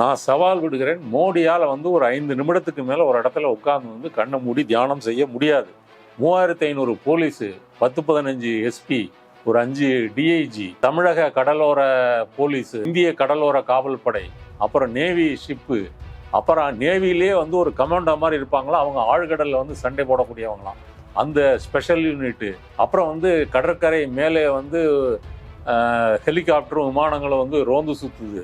நான் சவால் விடுகிறேன். மோடியால் வந்து ஒரு ஐந்து நிமிடத்துக்கு மேலே ஒரு இடத்துல உட்கார்ந்து வந்து கண்ணை மூடி தியானம் செய்ய முடியாது. மூவாயிரத்தி ஐநூறு போலீஸு பத்து பதினஞ்சு எஸ்பி ஒரு அஞ்சு டிஐஜி தமிழக கடலோர போலீஸு இந்திய கடலோர காவல் படை அப்புறம் நேவி ஷிப்பு அப்புறம் நேவிலே வந்து ஒரு கமாண்டோ மாதிரி இருப்பாங்களா? அவங்க ஆழ்கடலில் வந்து சண்டை போடக்கூடியவங்களாம். அந்த ஸ்பெஷல் யூனிட்டு அப்புறம் வந்து கடற்கரை மேலே வந்து ஹெலிகாப்டரும் விமானங்களும் வந்து ரோந்து சுற்றுது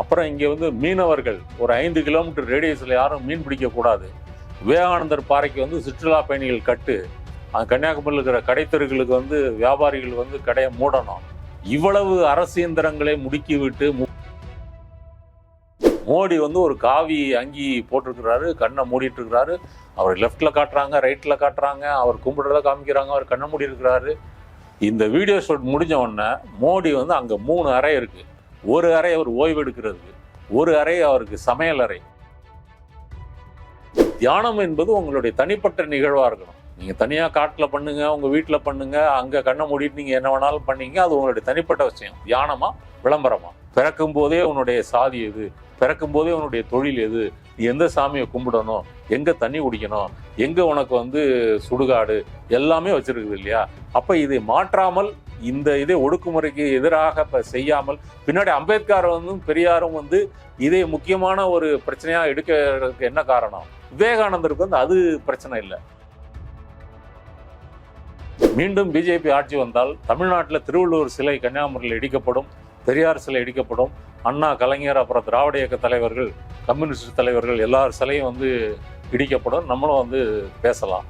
அப்புறம் இங்கே வந்து மீனவர்கள் ஒரு ஐந்து கிலோமீட்டர் ரேடியஸில் யாரும் மீன் பிடிக்கக்கூடாது விவேகானந்தர் பாறைக்கு வந்து சுற்றுலா பயணிகள் கட்டு. அந்த கன்னியாகுமரியில் இருக்கிற கடைத்தெருக்களுக்கு வந்து வியாபாரிகள் வந்து கடையை மூடணும். இவ்வளவு அரசு இயந்திரங்களை முடுக்கிவிட்டு மு- மோடி வந்து ஒரு காவி அங்கி போட்டிருக்கிறாரு கண்ணை மூடிட்டு இருக்கிறாரு அவர் லெஃப்டில் காட்டுறாங்க ரைட்டில் காட்டுறாங்க அவர் கும்பிடுறத காமிக்கிறாங்க அவர் கண்ணை மூடி இருக்கிறாரு இந்த வீடியோ ஷூட் முடிஞ்ச உடனே மோடி வந்து அங்கே மூணு அறை இருக்குது ஒரு அறை அவர் ஓய்வு எடுக்கிறதுக்கு ஒரு அறை அவருக்கு சமையல் அறை. தியானம் என்பது உங்களுடைய தனிப்பட்ட நிகழ்வாக இருக்கணும். நீங்கள் தனியாக காட்டில் பண்ணுங்க உங்கள் வீட்டில் பண்ணுங்க அங்கே கண்ணை மூடிட்டு நீங்கள் என்ன வேணாலும் பண்ணீங்க அது உங்களுடைய தனிப்பட்ட விஷயம். தியானமா விளம்பரமா? பிறக்கும் போதே உன்னுடைய சாதி எது? பிறக்கும் போதே உன்னுடைய தொழில் எது? நீ எந்த சாமியை கும்பிடணும்? எங்க தண்ணி குடிக்கணும்? எங்க உனக்கு வந்து சுடுகாடு? எல்லாமே வச்சிருக்குது இல்லையா? அப்ப இதை மாற்றாமல் இந்த இதை ஒடுக்குமுறைக்கு எதிராக இப்போ செய்யாமல் பின்னாடி அம்பேத்கர் வந்து பெரியாரும் வந்து இதை முக்கியமான ஒரு பிரச்சனையா எடுக்கிறதுக்கு என்ன காரணம்? விவேகானந்தருக்கு வந்து அது பிரச்சனை இல்லை. மீண்டும் பிஜேபி ஆட்சி வந்தால் தமிழ்நாட்டில் திருவள்ளுவர் சிலை கன்னியாகுமரியில் இடிக்கப்படும். பெரியார் சிலை இடிக்கப்படும். அண்ணா கலைஞர் அப்புறம் திராவிட இயக்க தலைவர்கள் கம்யூனிஸ்ட் தலைவர்கள் எல்லார் சிலையும் வந்து இடிக்கப்படும். நம்மளும் வந்து பேசலாம்.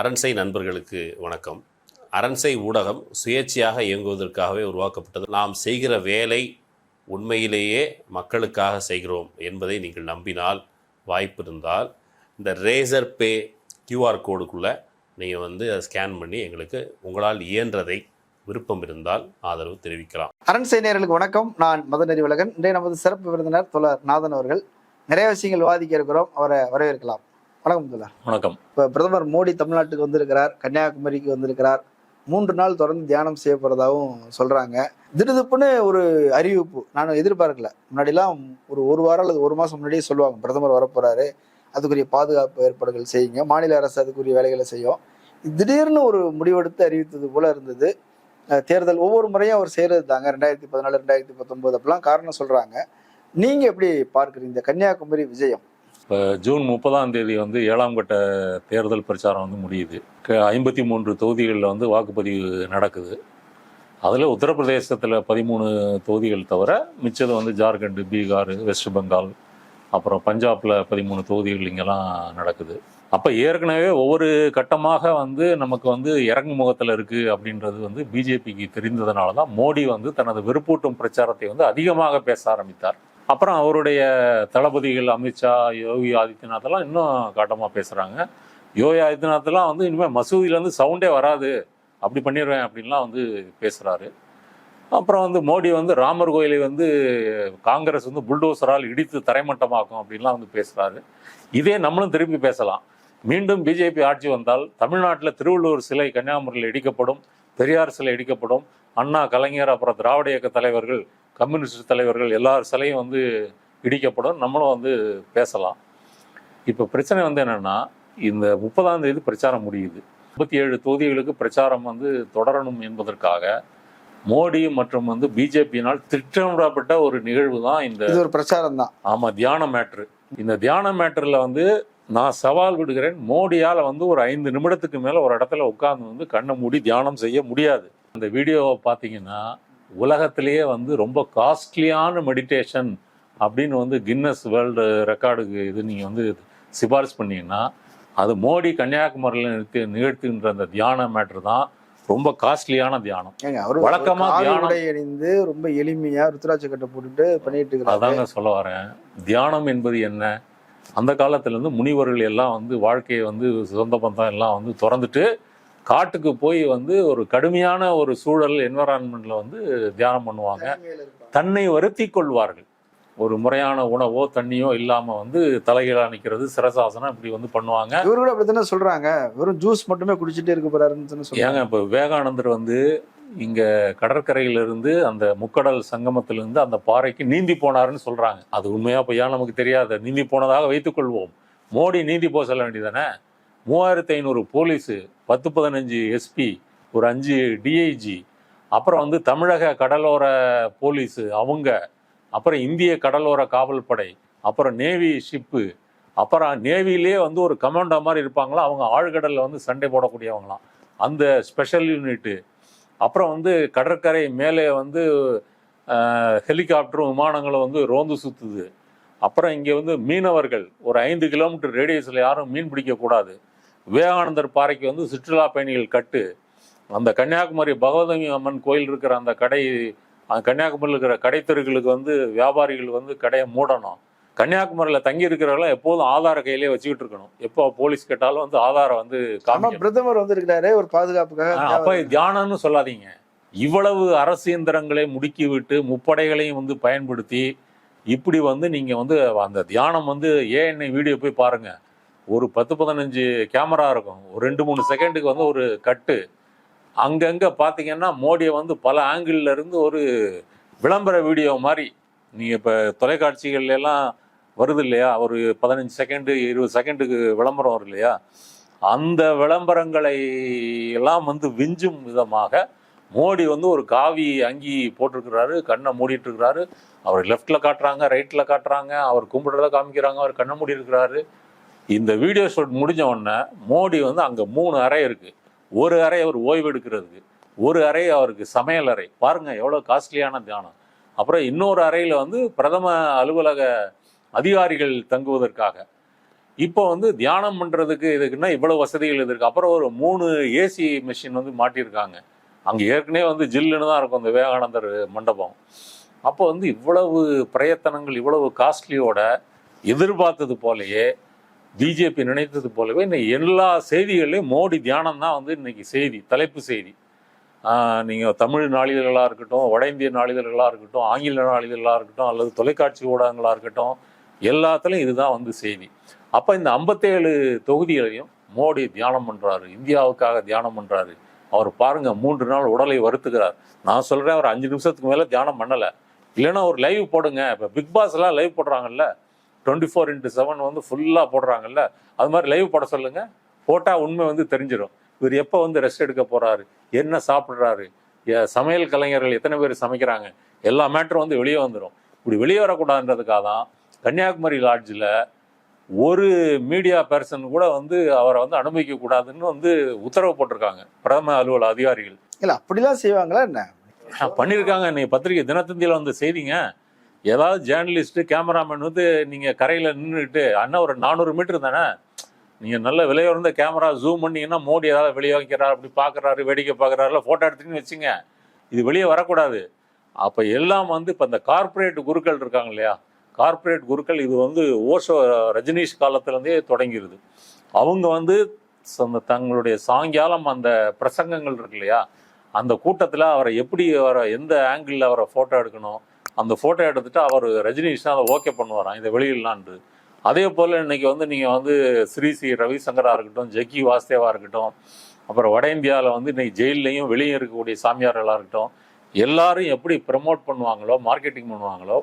அரண்சை நண்பர்களுக்கு வணக்கம். அரண்சை ஊடகம் சுயேட்சையாக இயங்குவதற்காகவே உருவாக்கப்பட்டது. நாம் செய்கிற வேலை உண்மையிலேயே மக்களுக்காக செய்கிறோம் என்பதை நீங்கள் நம்பினால் வாய்ப்பு இருந்தால் இந்த ரேசர் பே கியூஆர் கோடுக்குள்ளே நீங்கள் வந்து அதை ஸ்கேன் பண்ணி எங்களுக்கு உங்களால் இயன்றதை விருப்பம் இருந்தால் ஆதரவு தெரிவிக்கலாம். அரண்சை நேயர்களுக்கு வணக்கம். நான் மதன் அறிவழகன். இன்றைய நமது சிறப்பு விருந்தினர் தோழர் நாதன் அவர்கள். நிறைய விஷயங்கள் விவாதிக்க இருக்கிறோம். அவரை வரவேற்கலாம். வணக்கம் தோழர். வணக்கம். இப்போ பிரதமர் மோடி தமிழ்நாட்டுக்கு வந்திருக்கிறார். கன்னியாகுமரிக்கு வந்திருக்கிறார். மூன்று நாள் தொடர்ந்து தியானம் செய்ய போறதாகவும் சொல்றாங்க. திடுதுப்புன்னு ஒரு அறிவிப்பு நான் எதிர்பார்க்கல. முன்னாடிலாம் ஒரு ஒரு வாரம் அல்லது ஒரு மாசம் முன்னாடியே சொல்லுவாங்க. பிரதமர் வரப்போறாரு. அதுக்குரிய பாதுகாப்பு ஏற்பாடுகள் செய்யுங்க. மாநில அரசு அதுக்குரிய வேலைகளை செய்யும். திடீர்னு ஒரு முடிவெடுத்து அறிவித்தது போல இருந்தது. தேர்தல் ஒவ்வொரு முறையும் அவர் செய்யறது தாங்க ரெண்டாயிரத்தி பதினாலு ரெண்டாயிரத்தி பத்தொன்பது அப்படிலாம் காரணம் சொல்றாங்க. நீங்க எப்படி பார்க்குறீங்க கன்னியாகுமரி விஜயம்? இப்போ ஜூன் முப்பதாம் தேதி வந்து ஏழாம் கட்ட தேர்தல் பிரச்சாரம் வந்து முடியுது. ஐம்பத்தி மூன்று தொகுதிகளில் வந்து வாக்குப்பதிவு நடக்குது. அதில் உத்தரப்பிரதேசத்தில் பதிமூணு தொகுதிகள் தவிர மிச்சது வந்து ஜார்க்கண்ட் பீகார் வெஸ்ட் பெங்கால் அப்புறம் பஞ்சாப்ல பதிமூணு தொகுதிகள் இங்கெல்லாம் நடக்குது. அப்போ ஏற்கனவே ஒவ்வொரு கட்டமாக வந்து நமக்கு வந்து இறங்கு முகத்தில் இருக்குது அப்படின்றது வந்து பிஜேபிக்கு தெரிந்ததுனால தான் மோடி வந்து தனது வெறுப்பூட்டும் பிரச்சாரத்தை வந்து அதிகமாக பேச ஆரம்பித்தார். அப்புறம் அவருடைய தளபதிகள் அமித்ஷா யோகி ஆதித்யநாத்லாம் இன்னும் காட்டமாக பேசுகிறாங்க யோகி ஆதித்யநாத்லாம் வந்து இனிமேல் மசூதியிலேருந்து சவுண்டே வராது. அப்படி பண்ணிடுவேன் அப்படின்லாம் வந்து பேசுகிறாரு அப்புறம் வந்து மோடி வந்து ராமர் கோயிலை வந்து காங்கிரஸ் வந்து புல்டோசரால் இடித்து தரைமட்டமாக்கும் அப்படின்லாம் வந்து பேசுகிறாரு இதே நம்மளும் திருப்பி பேசலாம். மீண்டும் பிஜேபி ஆட்சி வந்தால் தமிழ்நாட்டில் திருவள்ளூர் சிலை கன்னியாகுமரியில் இடிக்கப்படும் பெரியார் சிலை இடிக்கப்படும் அண்ணா கலைஞர் அப்புறம் திராவிட இயக்க தலைவர்கள் கம்யூனிஸ்ட் தலைவர்கள் எல்லார் சிலையும் வந்து இடிக்கப்படும். நம்மளும் வந்து பேசலாம். இப்போ பிரச்சனை வந்து என்னன்னா இந்த முப்பதாம் தேதி பிரச்சாரம் முடியுது. முப்பத்தி ஏழு தொகுதிகளுக்கு பிரச்சாரம் வந்து தொடரணும் என்பதற்காக மோடி மற்றும் வந்து பிஜேபியினால் திட்டமிடப்பட்ட ஒரு நிகழ்வு தான் இந்த இது ஒரு பிரச்சாரம் தான் ஆமா தியான மேட்ரு. இந்த தியான மேட்டர்ல வந்து நான் சவால் விடுகிறேன். மோடியால வந்து ஒரு ஐந்து நிமிடத்துக்கு மேல ஒரு இடத்துல உட்கார்ந்து வந்து கண்ணை மூடி தியானம் செய்ய முடியாது. அந்த வீடியோவை பார்த்தீங்கன்னா உலகத்திலேயே வந்து ரொம்ப காஸ்ட்லியான மெடிடேஷன் அப்படின்னு வந்து கின்னஸ் வேர்ல்டு ரெக்கார்டுக்கு இது நீங்க வந்து சிபாரிசு பண்ணீங்கன்னா அது மோடி கன்னியாகுமரியில் நிறுத்தி நிகழ்த்துகின்ற அந்த தியான மேட்ரு தான் ரொம்ப காஸ்ட்லியான தியானம். ஏங்க அவரு வழக்கமா காவி தியானம். உடை அணிந்து ரொம்ப எளிமையா ருத்ராட்ச கட்டை போட்டுட்டு பண்ணிட்டு அதாங்க சொல்ல வரேன். தியானம் என்பது என்ன? அந்த காலத்துல இருந்து முனிவர்கள் எல்லாம் வந்து வாழ்க்கையை வந்து சொந்த பந்தம் எல்லாம் வந்து திறந்துட்டு காட்டுக்கு போய் வந்து ஒரு கடுமையான ஒரு சூழல் என்வரான்மெண்ட்ல வந்து தியானம் பண்ணுவாங்க. தன்னை வருத்தி கொள்வார்கள். ஒரு முறையான உணவோ தண்ணியோ இல்லாம வந்து தலைகீழா நிக்கிறது சிரசாசனம் இப்படி வந்து பண்ணுவாங்க. இவரு கூட அப்படித்தானே சொல்றாங்க. வெறும் ஜூஸ் மட்டுமே குடிச்சிட்டே இருக்க போறாருன்னு ஏங்க இப்போ விவேகானந்தர் வந்து இங்கே கடற்கரையிலிருந்து அந்த முக்கடல் சங்கமத்திலிருந்து அந்த பாறைக்கு நீந்தி போனாருன்னு சொல்கிறாங்க அது உண்மையாக பொய்யா நமக்கு தெரியாது. நீந்தி போனதாக வைத்துக்கொள்வோம் மோடி நீந்தி போக சொல்ல வேண்டியதானே மூவாயிரத்தி ஐநூறு போலீஸு பத்து பதினஞ்சு எஸ்பி ஒரு அஞ்சு டிஐஜி அப்புறம் வந்து தமிழக கடலோர போலீஸு அவங்க அப்புறம் இந்திய கடலோர காவல்படை அப்புறம் நேவி ஷிப்பு அப்புறம் நேவிலே வந்து ஒரு கமாண்டோ மாதிரி இருப்பாங்களா? அவங்க ஆழ்கடலில் வந்து சண்டை போடக்கூடியவங்களாம். அந்த ஸ்பெஷல் யூனிட்டு அப்புறம் வந்து கடற்கரை மேலே வந்து ஹெலிகாப்டரும் விமானங்களும் வந்து ரோந்து சுற்றுது அப்புறம் இங்கே வந்து மீனவர்கள் ஒரு ஐந்து கிலோமீட்டர் ரேடியஸில் யாரும் மீன் பிடிக்கக்கூடாது விவேகானந்தர் பாறைக்கு வந்து சுற்றுலா பயணிகள் கட்டு. அந்த கன்னியாகுமரி பகவதங்கி அம்மன் கோயில் இருக்கிற அந்த கடை கன்னியாகுமரியில் இருக்கிற கடைத்தெருக்களுக்கு வந்து வியாபாரிகள் வந்து கடையை மூடணும். கன்னியாகுமரியில் தங்கி இருக்கிறவங்களாம் எப்போதும் ஆதார கையிலே வச்சுக்கிட்டு இருக்கணும். எப்போ போலீஸ் கேட்டாலும் வந்து ஆதாரம் வந்து பிரதமர் வந்து இருக்கிறாரு ஒரு பாதுகாப்புக்காக. அப்ப தியானம்னு சொல்லாதீங்க. இவ்வளவு அரசு இயந்திரங்களை முடுக்கி விட்டு முப்படைகளையும் வந்து பயன்படுத்தி இப்படி வந்து நீங்க வந்து அந்த தியானம் வந்து ஏஎன்ஐ வீடியோ போய் பாருங்க. ஒரு பத்து பதினஞ்சு கேமரா இருக்கும். ஒரு ரெண்டு மூணு செகண்டுக்கு வந்து ஒரு கட்டு. அங்கங்க பாத்தீங்கன்னா மோடியை வந்து பல ஆங்கிள் இருந்து ஒரு விளம்பர வீடியோ மாதிரி. நீங்க இப்ப தொலைக்காட்சிகள்ல எல்லாம் வருது இல்லையா ஒரு பதினஞ்சு செகண்டு இருபது செகண்டுக்கு விளம்பரம் வரும் இல்லையா அந்த விளம்பரங்களை எல்லாம் வந்து விஞ்சும் விதமாக மோடி வந்து ஒரு காவி அங்கி போட்டிருக்கிறாரு கண்ணை மூடிட்டு இருக்கிறாரு அவர் லெஃப்டில் காட்டுறாங்க ரைட்டில் காட்டுறாங்க அவர் கும்பிடுறத காமிக்கிறாங்க அவர் கண்ணை மூடி இருக்கிறாரு இந்த வீடியோ ஷூட் முடிஞ்ச உடனே மோடி வந்து அங்கே மூணு அறை இருக்குது ஒரு அறை அவர் ஓய்வு எடுக்கிறதுக்கு ஒரு அறை அவருக்கு சமையல் அறை. பாருங்கள் எவ்வளோ காஸ்ட்லியான தியானம். அப்புறம் இன்னொரு அறையில் வந்து பிரதம அலுவலக அதிகாரிகள் தங்குவதற்காக. இப்போ வந்து தியானம் பண்ணுறதுக்கு இதுக்குன்னா இவ்வளவு வசதிகள் இருக்கு. அப்புறம் ஒரு மூணு ஏசி மிஷின் வந்து மாட்டியிருக்காங்க. அங்கே ஏற்கனவே வந்து ஜில்லுன்னு தான் இருக்கும் அந்த விவேகானந்தர் மண்டபம். அப்போ வந்து இவ்வளவு பிரயத்தனங்கள் இவ்வளவு காஸ்ட்லியோட எதிர்பார்த்தது போலயே பிஜேபி நினைத்தது போலவே இந்த எல்லா செய்திகள்லையும் மோடி தியானம் தான் வந்து இன்னைக்கு செய்தி தலைப்பு செய்தி. நீங்கள் தமிழ் நாளிதழ்களாக இருக்கட்டும் வட இந்திய நாளிதழ்களாக இருக்கட்டும் ஆங்கில நாளிதழ்களாக இருக்கட்டும் அல்லது தொலைக்காட்சி ஊடகங்களாக இருக்கட்டும் எல்லாத்துலேயும் இதுதான் வந்து செய்தி. அப்போ இந்த ஐம்பத்தேழு தொகுதிகளையும் மோடி தியானம் பண்ணுறாரு இந்தியாவுக்காக தியானம் பண்ணுறாரு அவர் பாருங்கள் மூன்று நாள் உடலை வருத்துகிறார். நான் சொல்கிறேன் அவர் அஞ்சு நிமிஷத்துக்கு மேலே தியானம் பண்ணலை. இல்லைன்னா ஒரு லைவ் போடுங்க. இப்போ பிக் பாஸ்லாம் லைவ் போடுறாங்கல்ல? டுவெண்ட்டி ஃபோர் இன்ட்டு செவன் வந்து ஃபுல்லாக போடுறாங்கல்ல? அது மாதிரி லைவ் போட சொல்லுங்கள் போட்டால் உண்மை வந்து தெரிஞ்சிடும் இவர் எப்போ வந்து ரெஸ்ட் எடுக்க போகிறாரு என்ன சாப்பிட்றாரு? சமையல் கலைஞர்கள் எத்தனை பேர் சமைக்கிறாங்க? எல்லா மேட்டரும் வந்து வெளியே வந்துடும் இப்படி வெளியே வரக்கூடாதுன்றதுக்காக தான் கன்னியாகுமரி லாட்ஜில் ஒரு மீடியா பர்சன் கூட வந்து அவரை வந்து அனுமதிக்க கூடாதுன்னு வந்து உத்தரவு போட்டிருக்காங்க. பிரதம அலுவலக அதிகாரிகள். இல்ல அப்படிலாம் செய்வாங்களா என்ன? பண்ணியிருக்காங்க. இன்னைக்கு பத்திரிகை தினத்தந்தியில் வந்து செய்திங்க. ஏதாவது ஜேர்னலிஸ்ட் கேமராமேன் வந்து நீங்க கரையில நின்றுட்டு அண்ணா ஒரு நானூறு மீட்டர் தானே? நீங்க நல்ல விலையுறந்த கேமரா ஜூம் பண்ணீங்கன்னா மோடி ஏதாவது வெளியே வைக்கிறாரு அப்படி பார்க்கறாரு வேடிக்கை பார்க்கறாருல போட்டோ எடுத்துன்னு வச்சுங்க இது வெளியே வரக்கூடாது. அப்ப எல்லாம் வந்து இப்ப இந்த கார்ப்பரேட் குருக்கள் இருக்காங்க இல்லையா? கார்ப்பரேட் குருக்கள் இது வந்து ஓஷோ ரஜினிஷ் காலத்துலேருந்தே தொடங்கிடுது தொடங்கிருது. அவங்க வந்து அந்த தங்களுடைய சாயங்காலம் அந்த பிரசங்கங்கள் இருக்கு இல்லையா அந்த கூட்டத்தில் அவரை எப்படி அவரை எந்த ஆங்கிளில் அவரை ஃபோட்டோ எடுக்கணும் அந்த ஃபோட்டோ எடுத்துட்டு அவர் ரஜினிஷ் தான் அதை ஓகே பண்ணுவாராம் இதை வெளியிடலான்ட்டு. அதே போல் இன்னைக்கு வந்து நீங்கள் வந்து ஸ்ரீ ஸ்ரீ ரவிசங்கராக இருக்கட்டும் ஜக்கி வாஸ்தேவாக இருக்கட்டும் அப்புறம் வட இந்தியாவில் வந்து இன்றைக்கி ஜெயிலையும் வெளியே இருக்கக்கூடிய சாமியார்களாக இருக்கட்டும் எல்லாரும் எப்படி ப்ரமோட் பண்ணுவாங்களோ மார்க்கெட்டிங் பண்ணுவாங்களோ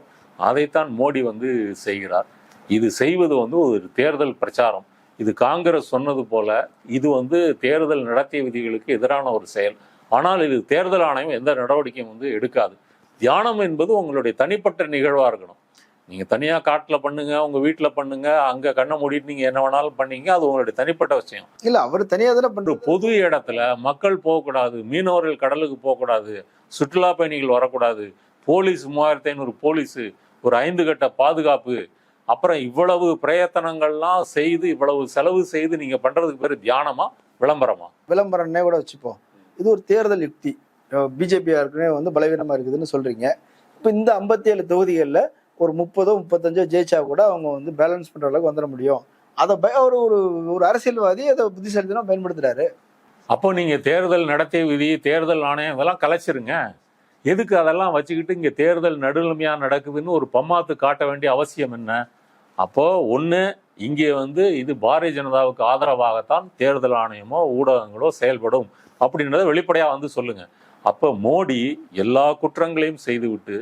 அதைத்தான் மோடி வந்து செய்கிறார். இது செய்வது வந்து ஒரு தேர்தல் பிரச்சாரம். இது காங்கிரஸ் சொன்னது போல இது வந்து தேர்தல் நடத்தை விதிகளுக்கு எதிரான ஒரு செயல். ஆனால் இது தேர்தல் ஆணையம் எந்த நடவடிக்கையும் வந்து எடுக்காது. தியானம் என்பது உங்களுடைய தனிப்பட்ட நிகழ்வா இருக்கணும். நீங்க தனியா காட்டுல பண்ணுங்க உங்க வீட்டுல பண்ணுங்க அங்க கண்ணை மூடிட்டு நீங்க என்ன வேணாலும் பண்ணீங்க அது உங்களுடைய தனிப்பட்ட விஷயம். இல்ல அவர் தனியா தானே பண்றாரு. பொது இடத்துல மக்கள் போகக்கூடாது மீனவர்கள் கடலுக்கு போகக்கூடாது சுற்றுலா பயணிகள் வரக்கூடாது போலீஸ் மூவாயிரத்தி ஐநூறு போலீஸ் ஒரு ஐந்து கட்ட பாதுகாப்பு அப்புறம் இவ்வளவு பிரயத்தனங்கள்லாம் செய்து இவ்வளவு செலவு செய்து நீங்க பண்றதுக்கு பேரு தியானமா விளம்பரமா? விளம்பரம்னே கூட வச்சுப்போம். இது ஒரு தேர்தல் யுக்தி. பிஜேபி ஏற்கனவே வந்து பலவீனமா இருக்குதுன்னு சொல்றீங்க. இப்போ இந்த ஐம்பத்தி ஏழு தொகுதிகளில் ஒரு முப்பதோ முப்பத்தஞ்சோ ஜெயிச்சா கூட அவங்க வந்து பேலன்ஸ் பண்ற அளவுக்கு வந்துட முடியும். அதை பய- ஒரு ஒரு ஒரு அரசியல்வாதி அதை புத்திசாலித்தனம் பயன்படுத்துறாரு. அப்போ நீங்க தேர்தல் நடத்தை விதி தேர்தல் ஆணையம் இதெல்லாம் கலைச்சிருங்க. எதுக்கு அதெல்லாம் வச்சுக்கிட்டு இங்கே தேர்தல் நடுநிலைமையாக நடக்குதுன்னு ஒரு பம்மாத்து காட்ட வேண்டிய அவசியம் என்ன? அப்போது ஒன்று இங்கே வந்து இது பாரதிய ஜனதாவுக்கு ஆதரவாகத்தான் தேர்தல் ஆணையமோ ஊடகங்களோ செயல்படும் அப்படின்றத வெளிப்படையாக வந்து சொல்லுங்கள் அப்போ மோடி எல்லா குற்றங்களையும் செய்துவிட்டு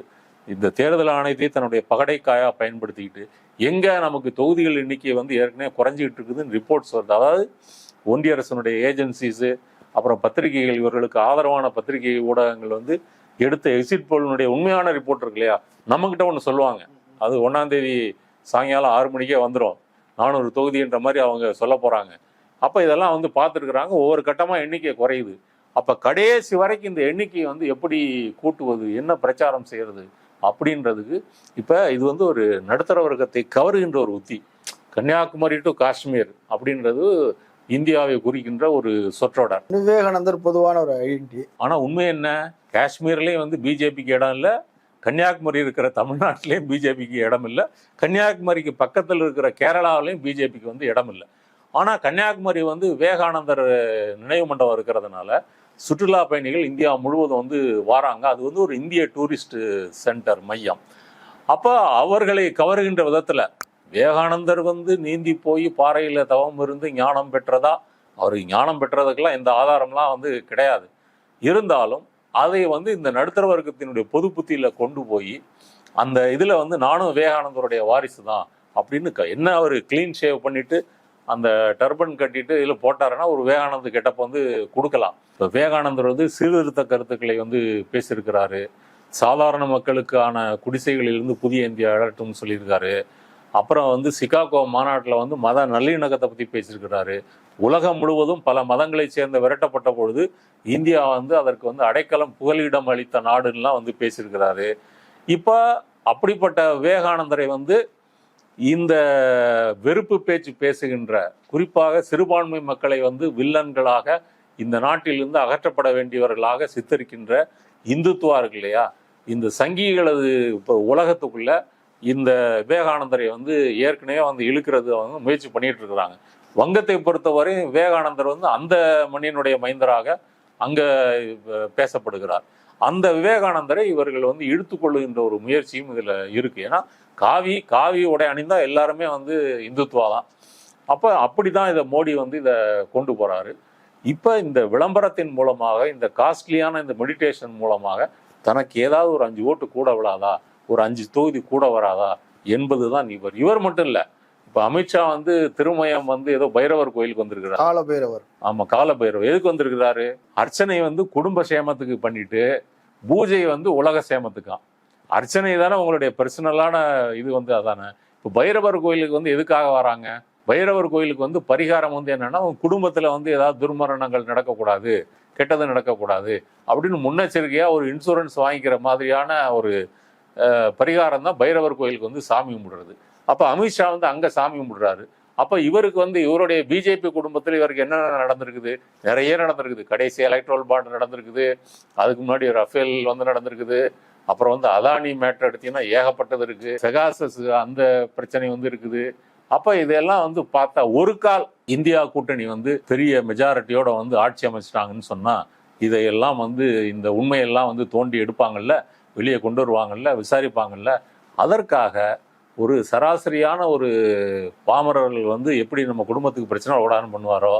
இந்த தேர்தல் ஆணையத்தை தன்னுடைய பகடைக்காயாக பயன்படுத்திக்கிட்டு எங்கே நமக்கு தொகுதிகள் எண்ணிக்கை வந்து ஏற்கனவே குறைஞ்சிக்கிட்டு இருக்குதுன்னு ரிப்போர்ட்ஸ் வருது. அதாவது ஒன்றிய அரசனுடைய ஏஜென்சிஸு அப்புறம் பத்திரிகைகள் இவர்களுக்கு ஆதரவான பத்திரிகை ஊடகங்கள் வந்து எடுத்த எக்ஸிட் போலினுடைய உண்மையான ரிப்போர்ட் இருக்கு இல்லையா? நம்மகிட்ட ஒன்று சொல்லுவாங்க. அது ஒன்றாம் தேதி சாயங்காலம் ஆறு மணிக்கே வந்துடும் நானூறு தொகுதின்ற மாதிரி அவங்க சொல்ல போகிறாங்க அப்போ இதெல்லாம் வந்து பார்த்துருக்குறாங்க. ஒவ்வொரு கட்டமாக எண்ணிக்கை குறையுது. அப்போ கடைசி வரைக்கும் இந்த எண்ணிக்கையை வந்து எப்படி கூட்டுவது? என்ன பிரச்சாரம் செய்கிறது அப்படின்றதுக்கு இப்போ இது வந்து ஒரு நடுத்தர வர்க்கத்தை கவருகின்ற ஒரு உத்தி. கன்னியாகுமரி டு காஷ்மீர் அப்படின்றது இந்தியாவை குறிக்கின்ற ஒரு சொற்றொடர். விவேகானந்தர் பொதுவான ஒரு ஐடென்டி. ஆனால் உண்மை என்ன? காஷ்மீர்லேயும் வந்து பிஜேபிக்கு இடம் இல்லை. கன்னியாகுமரி இருக்கிற தமிழ்நாட்டிலையும் பிஜேபிக்கு இடம் இல்லை. கன்னியாகுமரிக்கு பக்கத்தில் இருக்கிற கேரளாவிலையும் பிஜேபிக்கு வந்து இடம் இல்லை. ஆனால் கன்னியாகுமரி வந்து விவேகானந்தர் நினைவு மண்டபம் இருக்கிறதுனால சுற்றுலா பயணிகள் இந்தியா முழுவதும் வந்து வராங்க. அது வந்து ஒரு இந்திய டூரிஸ்ட் சென்டர் மையம். அப்போ அவர்களை கவருகின்ற விதத்தில் விவேகானந்தர் வந்து நீந்தி போய் பாறையில் தவம் இருந்து ஞானம் பெற்றதா? அவர் ஞானம் பெற்றதுக்கெல்லாம் எந்த ஆதாரம்லாம் வந்து கிடையாது. இருந்தாலும் அதை வந்து இந்த நடுத்தர வர்க்கத்தினுடைய பொது புத்தியில் கொண்டு போய் அந்த இதில் வந்து நானும் விவேகானந்தருடைய வாரிசு தான் அப்படின்னு க- என்ன அவர் க்ளீன் ஷேவ் பண்ணிட்டு அந்த டர்பன் கட்டிட்டு இதில் போட்டாருன்னா ஒரு விவேகானந்த கெட்டப்ப வந்து கொடுக்கலாம். இப்போ விவேகானந்தர் வந்து சீர்திருத்த கருத்துக்களை வந்து பேசியிருக்கிறாரு. சாதாரண மக்களுக்கான குடிசைகளிலிருந்து புதிய இந்தியா அழட்டும்னு சொல்லியிருக்காரு. அப்புறம் வந்து சிகாகோ மாநாட்டில் வந்து மத நல்லிணக்கத்தை பற்றி பேசியிருக்கிறாரு. உலகம் முழுவதும் பல மதங்களைச் சேர்ந்த விரட்டப்பட்ட பொழுது இந்தியா வந்து அதற்கு வந்து அடைக்கலம் புகலிடம் அளித்த நாடுன்னெலாம் வந்து பேசியிருக்கிறாரு. இப்போ அப்படிப்பட்ட விவேகானந்தரை வந்து இந்த வெறுப்பு பேச்சு பேசுகின்ற குறிப்பாக சிறுபான்மை மக்களை வந்து வில்லன்களாக இந்த நாட்டிலிருந்து அகற்றப்பட வேண்டியவர்களாக சித்தரிக்கின்ற இந்துத்துவா இருக்கு இல்லையா? இந்த சங்கிகளது இப்போ உலகத்துக்குள்ள இந்த விவேகானந்தரை வந்து ஏற்கனவே வந்து இழுக்கிறது வந்து முயற்சி பண்ணிட்டு இருக்கிறாங்க. வங்கத்தை பொறுத்தவரை விவேகானந்தர் வந்து அந்த மண்ணினுடைய மைந்தராக அங்க பேசப்படுகிறார். அந்த விவேகானந்தரை இவர்கள் வந்து இழுத்து கொள்ளுகின்ற ஒரு முயற்சியும் இதுல இருக்கு. ஏன்னா காவி காவி உடை அணிந்தா எல்லாருமே வந்து இந்துத்துவா தான். அப்ப அப்படிதான் இதை மோடி வந்து இதை கொண்டு போறாரு. இப்ப இந்த விளம்பரத்தின் மூலமாக இந்த காஸ்ட்லியான இந்த மெடிடேஷன் மூலமாக தனக்கு ஏதாவது ஒரு அஞ்சு ஓட்டு கூட விழாதா? ஒரு அஞ்சு தொகுதி கூட வராதா? என்பதுதான் இவர். இவர் மட்டும் இல்ல இப்ப அமித்ஷா வந்து திருமயம் வந்து ஏதோ பைரவர் கோயிலுக்கு வந்திருக்கிறார். கால பைரவர் ஆமா கால பைரவர் எதுக்கு வந்திருக்கிறாரு? அர்ச்சனை வந்து குடும்ப சேமத்துக்கு பண்ணிட்டு பூஜை வந்து உலக சேமத்துக்காம். அர்ச்சனை தானே உங்களுடைய பர்சனலான இது வந்து அதானே? இப்போ பைரவர் கோயிலுக்கு வந்து எதுக்காக வராங்க? பைரவர் கோயிலுக்கு வந்து பரிகாரம் வந்து என்னன்னா உங்க குடும்பத்துல வந்து ஏதாவது துர்மரணங்கள் நடக்கக்கூடாது கெட்டது நடக்கக்கூடாது அப்படின்னு முன்னெச்சரிக்கையா ஒரு இன்சூரன்ஸ் வாங்கிக்கிற மாதிரியான ஒரு பரிகாரம் தான் பைரவர் கோயிலுக்கு வந்து சாமி கும்பிடுறது. அப்போ அமித்ஷா வந்து அங்கே சாமி கும்பிடுறாரு. அப்போ இவருக்கு வந்து இவருடைய பிஜேபி குடும்பத்தில் இவருக்கு என்னென்ன நடந்திருக்குது? நிறைய நடந்திருக்குது. கடைசி எலக்ட்ரல் பாண்ட் நடந்திருக்குது. அதுக்கு முன்னாடி ரஃபேல் வந்து நடந்திருக்குது. அப்புறம் வந்து அதானி மேட்டர் எடுத்தீங்கன்னா ஏகப்பட்டது இருக்குது செகாசஸ் அந்த பிரச்சனை வந்து இருக்குது. அப்போ இதெல்லாம் வந்து பார்த்தா ஒரு கால் இந்தியா கூட்டணி வந்து பெரிய மெஜாரிட்டியோட வந்து ஆட்சி அமைச்சிட்டாங்கன்னு சொன்னால் இதையெல்லாம் வந்து இந்த உண்மையெல்லாம் வந்து தோண்டி எடுப்பாங்கல்ல? வெளியே கொண்டு வருவாங்கல்ல விசாரிப்பாங்கல்ல அதற்காக ஒரு சராசரியான ஒரு பாமரர்கள் வந்து எப்படி நம்ம குடும்பத்துக்கு பிரச்சனை ஓடான்னு பண்ணுவாரோ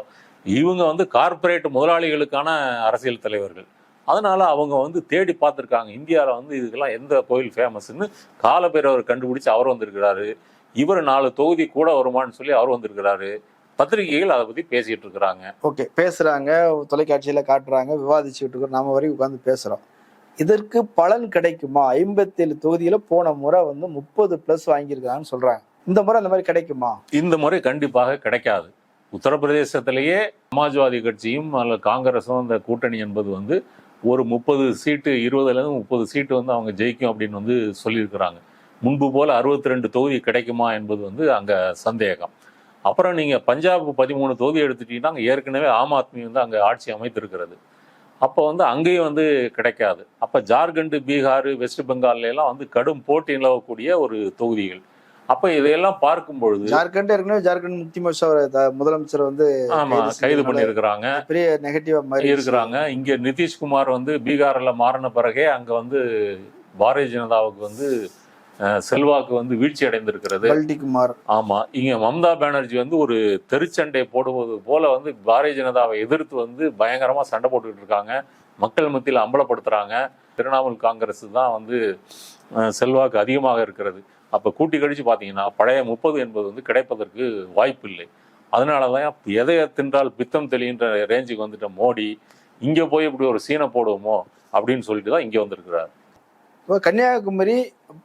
இவங்க வந்து கார்ப்பரேட் முதலாளிகளுக்கான அரசியல் தலைவர்கள். அதனால் அவங்க வந்து தேடி பார்த்துருக்காங்க. இந்தியாவில் வந்து இதுக்கெல்லாம் எந்த கோயில் ஃபேமஸ்ன்னு காலபைரவர் கண்டுபிடிச்சு அவர் வந்திருக்கிறாரு. இவர் நாலு தொகுதி கூட வருமான்னு சொல்லி அவர் வந்திருக்கிறாரு. பத்திரிகைகள் அதை பற்றி பேசிகிட்டு இருக்கிறாங்க. ஓகே பேசுகிறாங்க தொலைக்காட்சியில் காட்டுறாங்க விவாதிச்சுட்டு இருக்கிறோம். நாம வரைக்கும் உட்காந்து பேசுகிறோம் இதற்கு பலன் கிடைக்குமா? ஐம்பத்தேழு தொகுதியில போன முறை வந்து முப்பது பிளஸ் வாங்கியிருக்காங்கன்னு சொல்றாங்க. இந்த முறை அந்த மாதிரி கிடைக்குமா? இந்த முறை கண்டிப்பாக கிடைக்காது. உத்தரப்பிரதேசத்திலேயே சமாஜ்வாதி கட்சியும் அல்ல காங்கிரஸும் அந்த கூட்டணி என்பது வந்து ஒரு முப்பது சீட்டு இருபதுலேருந்து முப்பது சீட்டு வந்து அவங்க ஜெயிக்கும் அப்படின்னு வந்து சொல்லியிருக்கிறாங்க. முன்பு போல் அறுபத்தி ரெண்டு தொகுதி கிடைக்குமா என்பது வந்து அங்கே சந்தேகம். அப்புறம் நீங்கள் பஞ்சாப் பதிமூணு தொகுதி எடுத்துட்டீங்கன்னா அங்கே ஏற்கனவே ஆம் ஆத்மி வந்து அங்கே ஆட்சி அமைத்திருக்கிறது. அப்போ வந்து அங்கேயும் வந்து கிடைக்காது. அப்போ ஜார்க்கண்ட் பீகார் வெஸ்ட் பெங்கால்ல எல்லாம் வந்து கடும் போட்டி நிலவக்கூடிய ஒரு தொகுதிகள். அப்ப இதையெல்லாம் பார்க்கும் பொழுது ஜார்க்கண்ட் ஏற்கனவே ஜார்க்கண்ட் முக்தி மோர்ச்சா முதலமைச்சர் வந்து ஆமா கைது பண்ணியிருக்கிறாங்க. பெரிய நெகட்டிவா மாதிரி இருக்கிறாங்க. இங்க நிதிஷ்குமார் வந்து பீகார்ல மாறின பிறகே அங்க வந்து பாரதிய ஜனதாவுக்கு வந்து செல்வாக்கு வந்து வீழ்ச்சி அடைந்திருக்கிறது. குமார். ஆமா இங்க மம்தா பானர்ஜி வந்து ஒரு தெருச்சண்டை போடுவது போல வந்து பாரதிய ஜனதாவை எதிர்த்து வந்து பயங்கரமா சண்டை போட்டுக்கிட்டு இருக்காங்க. மக்கள் மத்தியில் அம்பலப்படுத்துறாங்க. திரிணாமுல் காங்கிரஸ் தான் வந்து செல்வாக்கு அதிகமாக இருக்கிறது. அப்ப கூட்டி கழிச்சு பாத்தீங்கன்னா பழைய முப்பது என்பது வந்து கிடைப்பதற்கு வாய்ப்பு இல்லை அதனாலதான் எதை தின்றால் பித்தம் தெளிகின்ற ரேஞ்சுக்கு வந்துட்ட மோடி இங்க போய் இப்படி ஒரு சீனை போடுவோமோ அப்படின்னு சொல்லிட்டு தான் இங்க வந்திருக்கிறார். இப்போ கன்னியாகுமரி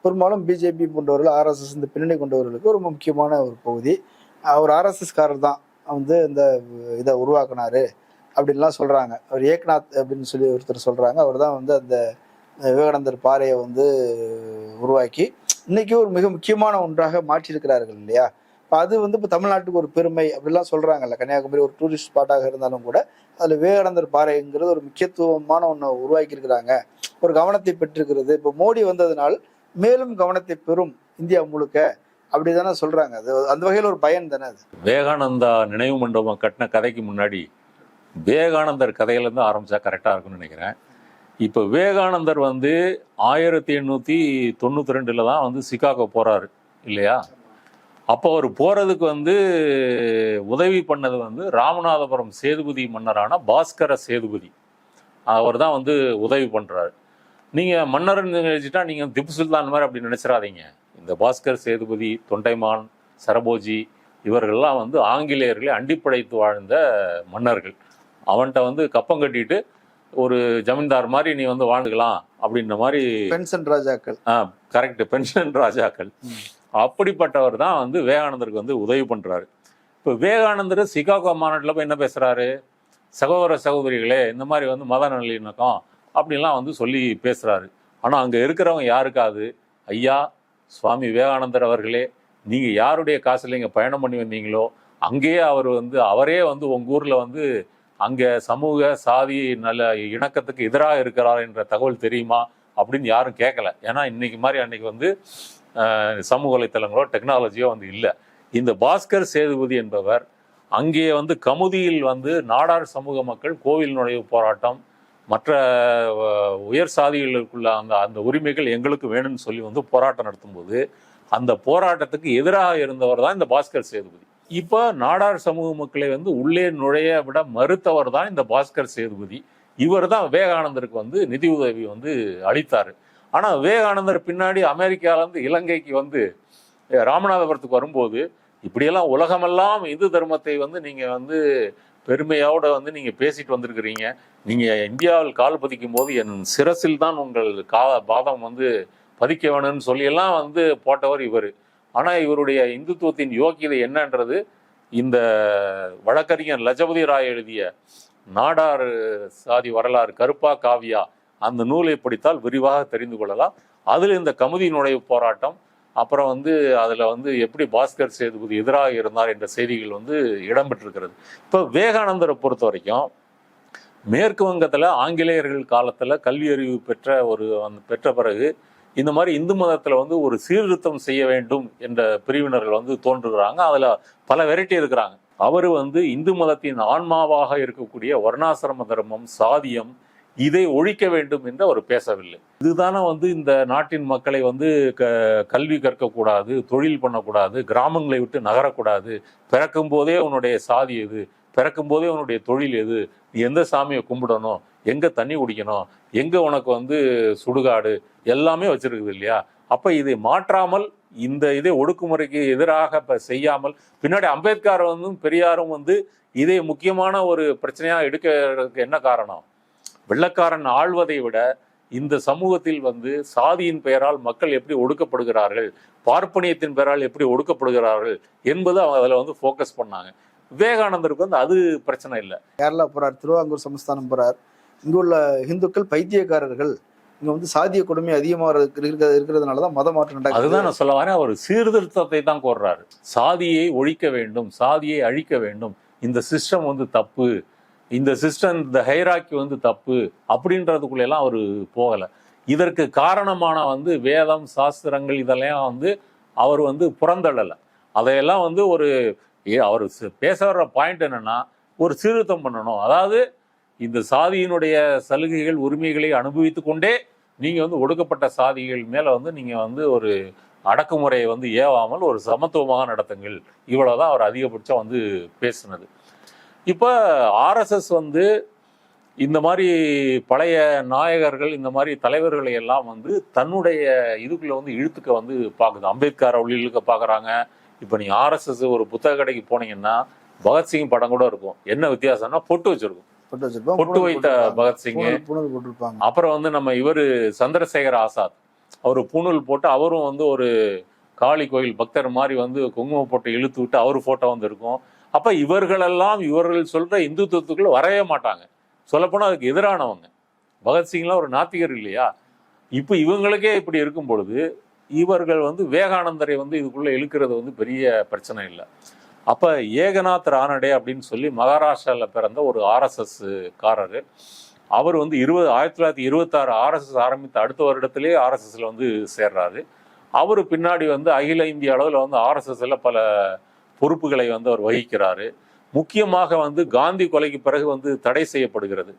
பெரும்பாலும் பிஜேபி போன்றவர்கள் ஆர்எஸ்எஸ் இந்த பின்னணி கொண்டவர்களுக்கு ரொம்ப முக்கியமான ஒரு பகுதி. அவர் ஆர்எஸ்எஸ் காரர் தான். வந்து இந்த இதை உருவாக்குனாரு அப்படின்லாம் சொல்கிறாங்க அவர் ஏக்நாத் அப்படின்னு சொல்லி ஒருத்தர் சொல்கிறாங்க அவர் தான் வந்து அந்த விவேகானந்தர் பாறையை வந்து உருவாக்கி இன்னைக்கு ஒரு மிக முக்கியமான ஒன்றாக மாற்றியிருக்கிறார்கள் இல்லையா? அது வந்து இப்போ தமிழ்நாட்டுக்கு ஒரு பெருமை அப்படிலாம் சொல்கிறாங்கல்ல கன்னியாகுமரி ஒரு டூரிஸ்ட் ஸ்பாட்டாக இருந்தாலும் கூட அதில் விவேகானந்தர் பாறைங்கிறது ஒரு முக்கியத்துவமான ஒன்று உருவாக்கியிருக்கிறாங்க. ஒரு கவனத்தை பெற்றிருக்கிறது. இப்போ மோடி வந்ததுனால் மேலும் கவனத்தை பெறும் இந்தியா முழுக்க அப்படி தானே சொல்கிறாங்க அது அந்த வகையில் ஒரு பயன் தானே அது. விவேகானந்தா நினைவு மண்டபம் கட்டின கதைக்கு முன்னாடி விவேகானந்தர் கதையிலேருந்து ஆரம்பித்தா கரெக்டாக இருக்கும்னு நினைக்கிறேன். இப்போ விவேகானந்தர் வந்து ஆயிரத்தி எண்ணூற்றி தொண்ணூற்றி ரெண்டில் தான் வந்து சிகாகோ போகிறாரு இல்லையா? அப்போ அவர் போகிறதுக்கு வந்து உதவி பண்ணது வந்து ராமநாதபுரம் சேதுபதி மன்னரான பாஸ்கர சேதுபதி. அவர் தான் வந்து உதவி பண்ணுறாரு நீங்கள் மன்னர்னு நினைச்சிட்டா நீங்கள் திப்பு சுல்தான் மாதிரி அப்படி நினைச்சிடாதீங்க இந்த பாஸ்கர் சேதுபதி தொண்டைமான் சரபோஜி இவர்கள்லாம் வந்து ஆங்கிலேயர்களை அண்டிப்படைத்து வாழ்ந்த மன்னர்கள். அவன்கிட்ட வந்து கப்பம் கட்டிட்டு ஒரு ஜமீன்தார் மாதிரி நீ வந்து வாழ்ந்துக்கலாம் அப்படின்ற மாதிரி பென்ஷன் ராஜாக்கள். கரெக்ட். பென்ஷன் ராஜாக்கள். அப்படிப்பட்டவர் தான் வந்து விவேகானந்தருக்கு வந்து உதவி பண்ணுறாரு இப்போ விவேகானந்தர் சிகாகோ மாநாட்டில் போய் என்ன பேசுகிறாரு சகோதர சகோதரிகளே இந்த மாதிரி வந்து மத நல்லிணக்கம் அப்படின்லாம் வந்து சொல்லி பேசுகிறாரு ஆனால் அங்கே இருக்கிறவங்க யாருக்காது ஐயா சுவாமி விவேகானந்தர் அவர்களே நீங்கள் யாருடைய காசில் இங்கே பயணம் பண்ணி வந்தீங்களோ அங்கேயே அவர் வந்து அவரே வந்து உங்கள் ஊரில் வந்து அங்கே சமூக சாதி நல்ல இணக்கத்துக்கு எதிராக இருக்கிறார் என்ற தகவல் தெரியுமா அப்படின்னு யாரும் கேட்கல ஏன்னா இன்னைக்கு மாதிரி அன்னைக்கு வந்து சமூக வலைத்தளங்களோ டெக்னாலஜியோ வந்து இல்லை. இந்த பாஸ்கர் சேதுபதி என்பவர் அங்கே வந்து கமுதியில் வந்து நாடார் சமூக மக்கள் கோவில் நுழைவு போராட்டம் மற்ற உயர் சாதிகளுக்குள்ள அந்த அந்த உரிமைகள் எங்களுக்கு வேணும்னு சொல்லி வந்து போராட்டம் நடத்தும்போது அந்த போராட்டத்துக்கு எதிராக இருந்தவர் தான் இந்த பாஸ்கர் சேதுபதி. இப்போ நாடார் சமூக மக்களை வந்து உள்ளே நுழைய விட மறுத்தவர் தான் இந்த பாஸ்கர் சேதுபதி. இவர் தான் விவேகானந்தருக்கு வந்து நிதி உதவி வந்து அளித்தார். ஆனால் விவேகானந்தர் பின்னாடி அமெரிக்காவிலேருந்து இலங்கைக்கு வந்து ராமநாதபுரத்துக்கு வரும்போது இப்படியெல்லாம் உலகமெல்லாம் இந்து தர்மத்தை வந்து நீங்கள் வந்து பெருமையோட வந்து நீங்கள் பேசிட்டு வந்திருக்கிறீங்க. நீங்கள் இந்தியாவில் கால் பதிக்கும் போது என் சிரசில் தான் உங்கள் கா பாதம் வந்து பதிக்க வேணும்னு சொல்லியெல்லாம் வந்து போட்டவர் இவர். ஆனால் இவருடைய இந்துத்துவத்தின் யோக்கியதை என்னன்றது இந்த வழக்கறிஞர் லஜபதி ராய் எழுதிய நாடார் சாதி வரலாறு கருப்பா காவியா அந்த நூலை படித்தால் விரிவாக தெரிந்து கொள்ளலாம். அதில் இந்த கமுதி நுழைவு போராட்டம் அப்புறம் வந்து அதில் வந்து எப்படி பாஸ்கர் சேதுபதி எதிராக இருந்தார் என்ற செய்திகள் வந்து இடம்பெற்றிருக்கிறது. இப்போ விவேகானந்தரை பொறுத்த வரைக்கும் மேற்கு வங்கத்தில் ஆங்கிலேயர்கள் காலத்தில் கல்வி அறிவு பெற்ற ஒரு அந்த பெற்ற பிறகு இந்த மாதிரி இந்து மதத்தில் வந்து ஒரு சீர்திருத்தம் செய்ய வேண்டும் என்ற பிரிவினர்கள் வந்து தோன்றுகிறாங்க. அதில் பல வெரைட்டி இருக்கிறாங்க. அவர் வந்து இந்து மதத்தின் ஆன்மாவாக இருக்கக்கூடிய வர்ணாசிரம தர்மம் சாதியம் இதை ஒழிக்க வேண்டும் என்று அவர் பேசவில்லை. இதுதானே வந்து இந்த நாட்டின் மக்களை வந்து க கல்வி கற்கக்கூடாது தொழில் பண்ணக்கூடாது கிராமங்களை விட்டு நகரக்கூடாது பிறக்கும் போதே உன்னுடைய சாதி எது பிறக்கும் போதே உன்னுடைய தொழில் எது நீ எந்த சாமியை கும்பிடணும் எங்கே தண்ணி குடிக்கணும் எங்கே உனக்கு வந்து சுடுகாடு எல்லாமே வச்சுருக்குது இல்லையா? அப்போ இதை மாற்றாமல் இந்த இதை ஒடுக்குமுறைக்கு எதிராக இப்போ செய்யாமல் பின்னாடி அம்பேத்கர் வந்து பெரியாரும் வந்து இதை முக்கியமான ஒரு பிரச்சனையாக எடுக்கிறதுக்கு என்ன காரணம்? வெள்ளக்காரன் ஆள்வதை விட இந்த சமூகத்தில் வந்து சாதியின் பெயரால் மக்கள் எப்படி ஒடுக்கப்படுகிறார்கள் பார்ப்பனியத்தின் பெயரால் எப்படி ஒடுக்கப்படுகிறார்கள் என்பது அவங்க அதில் வந்து ஃபோக்கஸ் பண்ணாங்க. விவேகானந்தருக்கு வந்து அது பிரச்சனை இல்லை. கேரளா போறார் திருவாங்கூர் சமஸ்தானம் போறார். இங்க உள்ள இந்துக்கள் பைத்தியக்காரர்கள் இங்க வந்து சாதிய கொடுமை அதிகமாக இருக்கிறது இருக்கிறதுனால தான் மத மாற்றம் அதுதான் நான் சொல்ல வரேன் அவர் சீர்திருத்தத்தை தான் கோர்றாரு. சாதியை ஒழிக்க வேண்டும் சாதியை அழிக்க வேண்டும். இந்த சிஸ்டம் வந்து தப்பு. இந்த சிஸ்டம் இந்த ஹைராக்கி வந்து தப்பு அப்படின்றதுக்குள்ளெல்லாம் அவர் போகலை. இதற்கு காரணமான வந்து வேதம் சாஸ்திரங்கள் இதெல்லாம் வந்து அவர் வந்து புறந்தள்ளலை. அதையெல்லாம் வந்து ஒரு ஏ- அவர் பேச வர்ற பாயிண்ட் என்னென்னா ஒரு சீர்திருத்தம் பண்ணணும். அதாவது இந்த சாதியினுடைய சலுகைகள் உரிமைகளை அனுபவித்து கொண்டே நீங்கள் வந்து ஒடுக்கப்பட்ட சாதிகள் மேலே வந்து நீங்கள் வந்து ஒரு அடக்குமுறையை வந்து ஏவாமல் ஒரு சமத்துவமாக நடத்துங்கள். இவ்வளோதான் அவர் அதிகபட்சம் வந்து பேசினது. இப்போ ஆர்எஸ்எஸ் வந்து இந்த மாதிரி பழைய நாயகர்கள் இந்த மாதிரி தலைவர்களை எல்லாம் வந்து தன்னுடைய இதுக்குள்ள வந்து இழுத்துக்க வந்து பார்க்குது அம்பேத்கரை உள்ள இழுக்க பார்க்குறாங்க இப்போ நீ ஆர்எஸ்எஸ் ஒரு புத்தக கடைக்கு போனீங்கன்னா பகத்சிங் படம் கூட இருக்கும். என்ன வித்தியாசம்னா பொட்டு வச்சிருக்கும். பொட்டு வைத்த. பகத்சிங் அப்புறம் வந்து நம்ம இவர் சந்திரசேகர் ஆசாத். அவர் பூணூல் போட்டு அவரும் வந்து ஒரு காளி கோயில் பக்தர் மாதிரி வந்து குங்குமம் போட்டு இழுத்து விட்டு அவர் போட்டோ வந்து இருக்கும் அப்ப இவர்களெல்லாம் இவர்கள் சொல்ற இந்துத்துவத்துக்குள்ள வரவே மாட்டாங்க. சொல்லப்போனா அதுக்கு எதிரானவங்க. பகத்சிங்லாம் ஒரு நாத்திகர் இல்லையா? இப்போ இவங்களுக்கே இப்படி இருக்கும் பொழுது இவர்கள் வந்து விவேகானந்தரை வந்து இதுக்குள்ளே இழுக்கிறது வந்து பெரிய பிரச்சனை இல்லை. அப்போ ஏகநாத் ரானடே அப்படின்னு சொல்லி மகாராஷ்டிராவில் பிறந்த ஒரு ஆர்எஸ்எஸ் காரர் அவர் வந்து இருபது ஆயிரத்தி தொள்ளாயிரத்தி இருபத்தாறு ஆர்எஸ்எஸ் ஆரம்பித்த அடுத்த வருடத்திலே ஆர்எஸ்எஸ்ல வந்து சேர்றாரு. அவர் பின்னாடி வந்து அகில இந்திய அளவில் வந்து ஆர்எஸ்எஸ்ல பல பொறுப்புகளை வந்து அவர் வகிக்கிறாரு. முக்கியமாக வந்து காந்தி கொலைக்கு பிறகு வந்து தடை செய்யப்படுகிறது.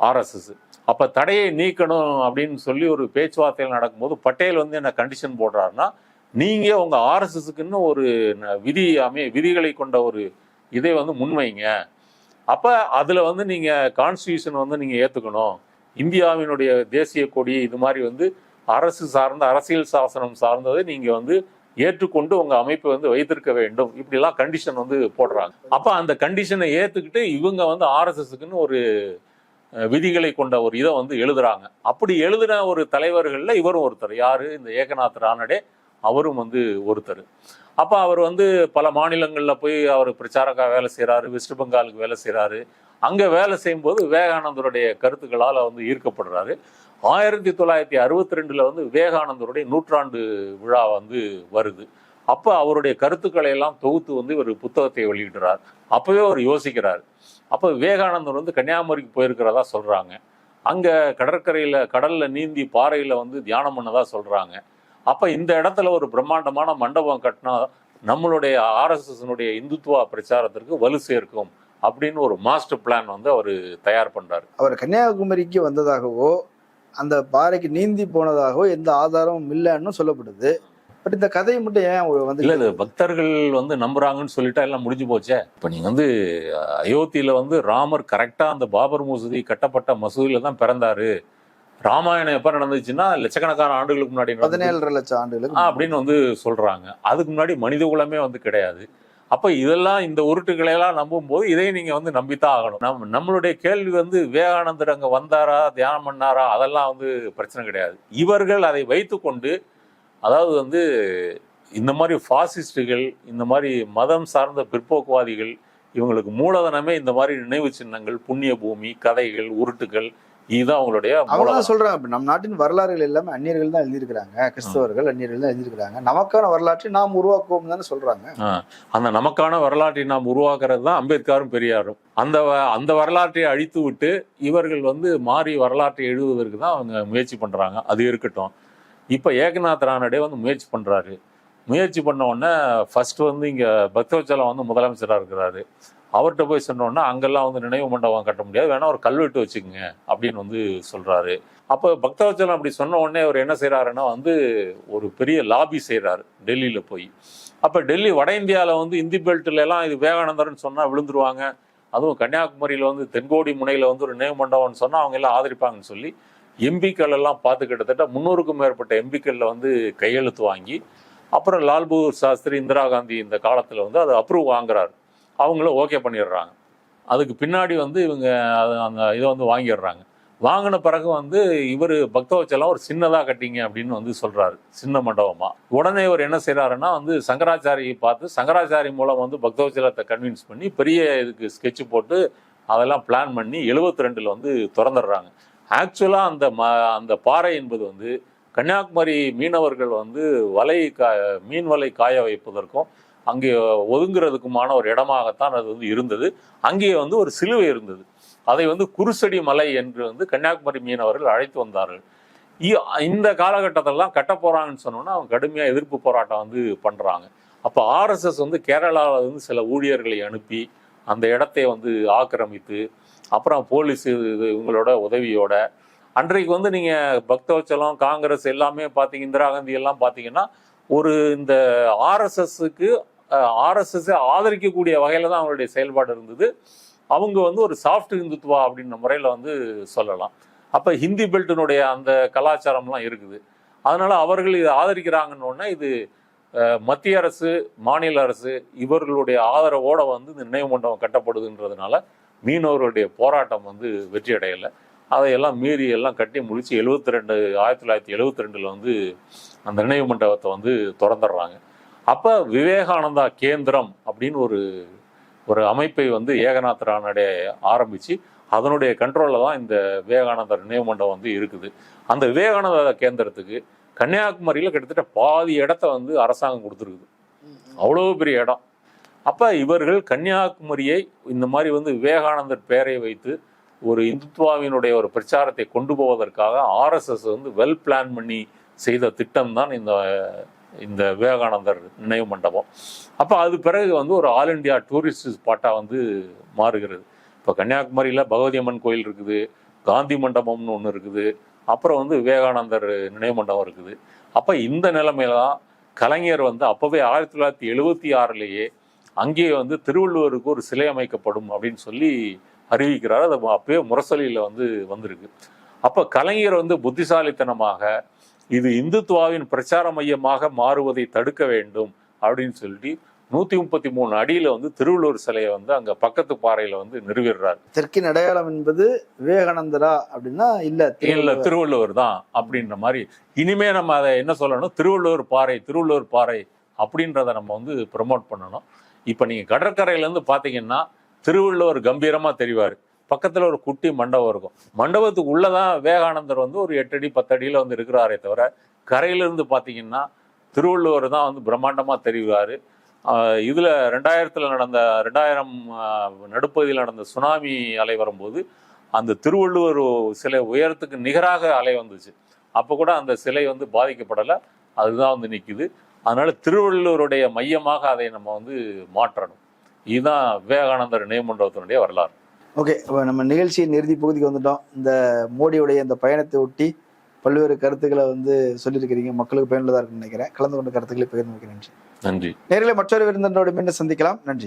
ஆர்எஸ்எஸ். அப்போ தடையை நீக்கணும் அப்படின்னு சொல்லி ஒரு பேச்சுவார்த்தையில் நடக்கும்போது பட்டேல் வந்து என்ன கண்டிஷன் போடுறாருன்னா நீங்கள் உங்கள் ஆர்எஸ்எஸ்க்குன்னு ஒரு ந- விதி அமைய விதிகளை கொண்ட ஒரு இதை வந்து முன்வைங்க. அப்போ அதில் வந்து நீங்கள் கான்ஸ்டியூஷன் வந்து நீங்கள் ஏற்றுக்கணும் இந்தியாவினுடைய தேசிய கொடி இது மாதிரி வந்து அரசு சார்ந்த அரசியல் சாசனம் சார்ந்ததை நீங்கள் வந்து ஏற்றுக்கொண்டு உங்க அமைப்பை வந்து வைத்திருக்க வேண்டும். இப்படிலாம் கண்டிஷன் வந்து போடுறாங்க. அப்ப அந்த கண்டிஷனை ஏத்துக்கிட்டு இவங்க வந்து ஆர்எஸ்எஸ்க்குன்னு ஒரு விதிகளை கொண்ட ஒரு இதை வந்து எழுதுறாங்க. அப்படி எழுதின ஒரு தலைவர்கள்ல இவரும் ஒருத்தர். யாரு? இந்த ஏகநாத் ரானடே. அவரும் வந்து ஒருத்தர். அப்ப அவர் வந்து பல மாநிலங்கள்ல போய் அவர் பிரச்சாரக்கா வேலை செய்கிறாரு வெஸ்ட் பெங்காலுக்கு வேலை செய்கிறாரு அங்க வேலை செய்யும்போது விவேகானந்தருடைய கருத்துக்களால வந்து ஈர்க்கப்படுறாரு. ஆயிரத்தி தொள்ளாயிரத்தி அறுபத்தி ரெண்டில் வந்து விவேகானந்தருடைய நூற்றாண்டு விழா வந்து வருது. அப்போ அவருடைய கருத்துக்களை எல்லாம் தொகுத்து வந்து இவர் புத்தகத்தை வெளியிடுறார். அப்போவே அவர் யோசிக்கிறார். அப்போ விவேகானந்தர் வந்து கன்னியாகுமரிக்கு போயிருக்கிறதா சொல்கிறாங்க அங்கே கடற்கரையில் கடலில் நீந்தி பாறையில் வந்து தியானம் பண்ணதா சொல்கிறாங்க அப்போ இந்த இடத்துல ஒரு பிரம்மாண்டமான மண்டபம் கட்டினா நம்மளுடைய ஆர்எஸ்எஸ்னுடைய இந்துத்துவ பிரச்சாரத்திற்கு வலு சேர்க்கும் அப்படின்னு ஒரு மாஸ்டர் பிளான் வந்து அவர் தயார் பண்ணுறாரு அவர் கன்னியாகுமரிக்கு வந்ததாகவோ அந்த பாறைக்கு நீந்தி போனதாகவோ எந்த ஆதாரமும் இல்லைன்னு சொல்லப்படுது. பட் இந்த கதையை மட்டும் ஏன் வந்து இல்ல பக்தர்கள் வந்து நம்புறாங்கன்னு சொல்லிட்டா எல்லாம் முடிஞ்சு போச்சே. இப்ப நீங்க வந்து அயோத்தியில வந்து ராமர் கரெக்டா அந்த பாபர் மசூதி கட்டப்பட்ட மசூதியில தான் பிறந்தாரு. ராமாயணம் எப்ப நடந்துச்சுன்னா லட்சக்கணக்கான ஆண்டுகளுக்கு முன்னாடி. பதினேழரை லட்சம் ஆண்டுகளுக்கு அப்படின்னு வந்து சொல்றாங்க. அதுக்கு முன்னாடி மனித குலமே வந்து கிடையாது. அப்போ இதெல்லாம் இந்த உருட்டுகளையெல்லாம் நம்பும் போது இதை நீங்கள் வந்து நம்பித்தான் ஆகணும். நம் நம்மளுடைய கேள்வி வந்து விவேகானந்தர் அங்கே வந்தாரா தியானம் பண்ணாரா அதெல்லாம் வந்து பிரச்சனை கிடையாது. இவர்கள் அதை வைத்துக்கொண்டு அதாவது வந்து இந்த மாதிரி ஃபாசிஸ்டுகள் இந்த மாதிரி மதம் சார்ந்த பிற்போக்குவாதிகள் இவங்களுக்கு மூலதனமே இந்த மாதிரி நினைவு சின்னங்கள் புண்ணிய பூமி கதைகள் உருட்டுகள் இதுதான் அவங்களுடைய அவங்க சொல்றாங்க. நம் நாட்டின் வரலாறுகள் எல்லாமே அந்நியர்கள் தான் எழுதியிருக்கிறாங்க. கிறிஸ்தவர்கள் அந்நியர்கள் தான் எழுதியிருக்கிறாங்க. நமக்கான வரலாற்றை நாம் உருவாக்குவோம் தானே சொல்றாங்க. அந்த நமக்கான வரலாற்றை நாம் உருவாக்குறது தான் அம்பேத்கரும் பெரியாரும். அந்த அந்த வரலாற்றை அழித்து விட்டு இவர்கள் வந்து மாறி வரலாற்றை எழுதுவதற்கு தான் அவங்க முயற்சி பண்றாங்க. அது இருக்கட்டும். இப்போ ஏகநாத் ரானடே வந்து முயற்சி பண்றாரு. முயற்சி பண்ண உடனே ஃபர்ஸ்ட் வந்து இங்க பக்தவச்சலம் வந்து முதலமைச்சராக இருக்கிறாரு. அவர்கிட்ட போய் சொன்னோன்னா அங்கெல்லாம் வந்து நினைவு மண்டபம் கட்ட முடியாது. வேணா ஒரு கல்வெட்டு வச்சுக்கோங்க அப்படின்னு வந்து சொல்கிறாரு அப்போ பக்தவச்சலம் அப்படி சொன்ன உடனே அவர் என்ன செய்கிறாருன்னா வந்து ஒரு பெரிய லாபி செய்கிறாரு டெல்லியில் போய். அப்போ டெல்லி வட இந்தியாவில் வந்து இந்தி பெல்ட்லலாம் இது விவேகானந்தர்னு சொன்னால் விழுந்துருவாங்க. அதுவும் கன்னியாகுமரியில் வந்து தென்கோடி முனையில் வந்து ஒரு நினைவு மண்டபம்னு சொன்னால் அவங்க எல்லாம் ஆதரிப்பாங்கன்னு சொல்லி எம்பிக்கள் எல்லாம் பார்த்து கிட்டத்தட்ட முன்னூறுக்கும் மேற்பட்ட எம்பிக்களில் வந்து கையெழுத்து வாங்கி அப்புறம் லால் பகதூர் சாஸ்திரி இந்திரா காந்தி இந்த காலத்தில் வந்து அதை அப்ரூவ் வாங்குறாரு. அவங்களும் ஓகே பண்ணிடுறாங்க. அதுக்கு பின்னாடி வந்து இவங்க அது- அந்த இதை வந்து வாங்கிடுறாங்க. வாங்கின பிறகு வந்து இவர் பக்தவச்செல்லாம் ஒரு சின்னதாக கட்டிங்க அப்படின்னு வந்து சொல்கிறாரு சின்ன மண்டபமாக உடனே இவர் என்ன செய்கிறாருன்னா வந்து சங்கராச்சாரியை பார்த்து சங்கராச்சாரி மூலம் வந்து பக்தவச்சலத்தை கன்வின்ஸ் பண்ணி பெரிய இதுக்கு ஸ்கெட்ச் போட்டு அதெல்லாம் பிளான் பண்ணி எழுபத்தி ரெண்டில் வந்து திறந்துடுறாங்க. ஆக்சுவலாக அந்த ம அந்த பாறை என்பது வந்து கன்னியாகுமரி மீனவர்கள் வந்து வலை கா மீன் வலை காய வைப்பதற்கும் அங்கே ஒதுங்கிறதுக்குமான ஒரு இடமாகத்தான் அது வந்து இருந்தது. அங்கே வந்து ஒரு சிலுவை இருந்தது. அதை வந்து குருசடி மலை என்று வந்து கன்னியாகுமரி மீனவர்கள் அழைத்து வந்தார்கள். இ- இந்த காலகட்டத்திலலாம் கட்ட போகிறாங்கன்னு சொன்னோன்னா அவங்க கடுமையாக எதிர்ப்பு போராட்டம் வந்து பண்ணுறாங்க அப்போ ஆர்எஸ்எஸ் வந்து கேரளாவில் வந்து சில ஊழியர்களை அனுப்பி அந்த இடத்தை வந்து ஆக்கிரமித்து அப்புறம் போலீஸ் இது இது இவங்களோட உதவியோட அன்றைக்கு வந்து நீங்கள் பக்தவச்சலம் காங்கிரஸ் எல்லாமே பார்த்தீங்க இந்திரா காந்தி எல்லாம் பார்த்தீங்கன்னா ஒரு இந்த ஆர்எஸ்எஸ்க்கு ஆர்எஸ்எஸ் ஆதரிக்கக்கூடிய வகையில் தான் அவங்களுடைய செயல்பாடு இருந்தது. அவங்க வந்து ஒரு சாஃப்ட் இந்துத்துவா அப்படின்ற முறையில் வந்து சொல்லலாம். அப்போ ஹிந்தி பெல்ட்டினுடைய அந்த கலாச்சாரம்லாம் இருக்குது. அதனால் அவர்கள் இதை ஆதரிக்கிறாங்கன்னு இது மத்திய அரசு மாநில அரசு இவர்களுடைய ஆதரவோடு வந்து இந்த நினைவு மண்டபம் கட்டப்படுதுன்றதுனால மீனவர்களுடைய போராட்டம் வந்து வெற்றி அடையலை. அதையெல்லாம் மீறி எல்லாம் கட்டி முடித்து எழுபத்தி ரெண்டு ஆயிரத்தி தொள்ளாயிரத்தி எழுபத்தி ரெண்டில் வந்து அந்த நினைவு மண்டபத்தை வந்து திறந்துடுறாங்க. அப்போ விவேகானந்தா கேந்திரம் அப்படின்னு ஒரு ஒரு அமைப்பை வந்து ஏகநாத் ராணடே ஆரம்பித்து அதனுடைய கண்ட்ரோலில் தான் இந்த விவேகானந்தர் நினைவு மண்டபம் வந்து இருக்குது. அந்த விவேகானந்தா கேந்திரத்துக்கு கன்னியாகுமரியில் கிட்டத்தட்ட பாதி இடத்த வந்து அரசாங்கம் கொடுத்துருக்குது. அவ்வளோ பெரிய இடம். அப்போ இவர்கள் கன்னியாகுமரியை இந்த மாதிரி வந்து விவேகானந்தர் பெயரை வைத்து ஒரு இந்துத்வாவினுடைய ஒரு பிரச்சாரத்தை கொண்டு போவதற்காக ஆர்எஸ்எஸ் வந்து வெல் பிளான் பண்ணி செய்த திட்டம் தான் இந்த இந்த விவேகானந்தர் நினைவு மண்டபம். அப்போ அது பிறகு வந்து ஒரு ஆல் இண்டியா டூரிஸ்ட் ஸ்பாட்டாக வந்து மாறுகிறது. இப்போ கன்னியாகுமரியில் பகவதி அம்மன் கோயில் இருக்குது காந்தி மண்டபம்னு ஒன்று இருக்குது அப்புறம் வந்து விவேகானந்தர் நினைவு மண்டபம் இருக்குது. அப்போ இந்த நிலைமையில தான் கலைஞர் வந்து அப்போவே ஆயிரத்தி தொள்ளாயிரத்தி எழுபத்தி ஆறுலேயே அங்கேயே வந்து திருவள்ளுவருக்கு ஒரு சிலை அமைக்கப்படும் அப்படின்னு சொல்லி அறிவிக்கிறார். அது அப்பயே முரசொலியில் வந்து வந்திருக்கு. அப்போ கலைஞர் வந்து புத்திசாலித்தனமாக இது இந்துத்துவாவின் பிரச்சார மையமாக மாறுவதை தடுக்க வேண்டும் அப்படின்னு சொல்லிட்டு நூற்றி முப்பத்தி மூணு அடியில் வந்து திருவள்ளுவர் சிலையை வந்து அங்கே பக்கத்து பாறையில் வந்து நிறுவிடுறார். தெற்கின் அடையாளம் என்பது விவேகானந்தரா அப்படின்னா இல்ல இல்ல திருவள்ளுவர். தான் அப்படின்ற மாதிரி. இனிமே நம்ம அதை என்ன சொல்லணும்? திருவள்ளுவர் பாறை திருவள்ளுவர் பாறை அப்படின்றத நம்ம வந்து ப்ரமோட் பண்ணணும். இப்போ நீங்க கடற்கரையில இருந்து பாத்தீங்கன்னா திருவள்ளுவர் கம்பீரமா தெரிவார். பக்கத்தில் ஒரு குட்டி மண்டபம் இருக்கும். மண்டபத்துக்கு உள்ளதான் விவேகானந்தர் வந்து ஒரு எட்டடி பத்தடியில் வந்து இருக்கிறாரே தவிர கரையிலிருந்து பார்த்தீங்கன்னா திருவள்ளுவர் தான் வந்து பிரம்மாண்டமாக தெரிவாரு. இதில் ரெண்டாயிரத்தில் நடந்த ரெண்டாயிரம் நடுப்பகுதியில் நடந்த சுனாமி அலை வரும்போது அந்த திருவள்ளுவர் சிலை உயரத்துக்கு நிகராக அலை வந்துச்சு. அப்போ கூட அந்த சிலை வந்து பாதிக்கப்படலை. அதுதான் வந்து நிற்குது அதனால் திருவள்ளுவருடைய மையமாக அதை நம்ம வந்து மாற்றணும். இதுதான் விவேகானந்தர் நினைவு மண்டபத்தினுடைய வரலாறு. ஓகே இப்போ நம்ம நிகழ்ச்சியின் இறுதி பகுதிக்கு வந்துட்டோம். இந்த மோடியுடைய இந்த பயணத்தை ஒட்டி பல்வேறு கருத்துக்களை வந்து சொல்லியிருக்கிறீங்க. மக்களுக்கு பயனுள்ளதாக இருக்குன்னு நினைக்கிறேன். கலந்து கொண்ட கருத்துக்களை பகிர்ந்து வைக்கிறேன் நன்றி. நன்றி. நேரில் மற்றொரு விருந்தினரோடு மீண்டும் சந்திக்கலாம். நன்றி.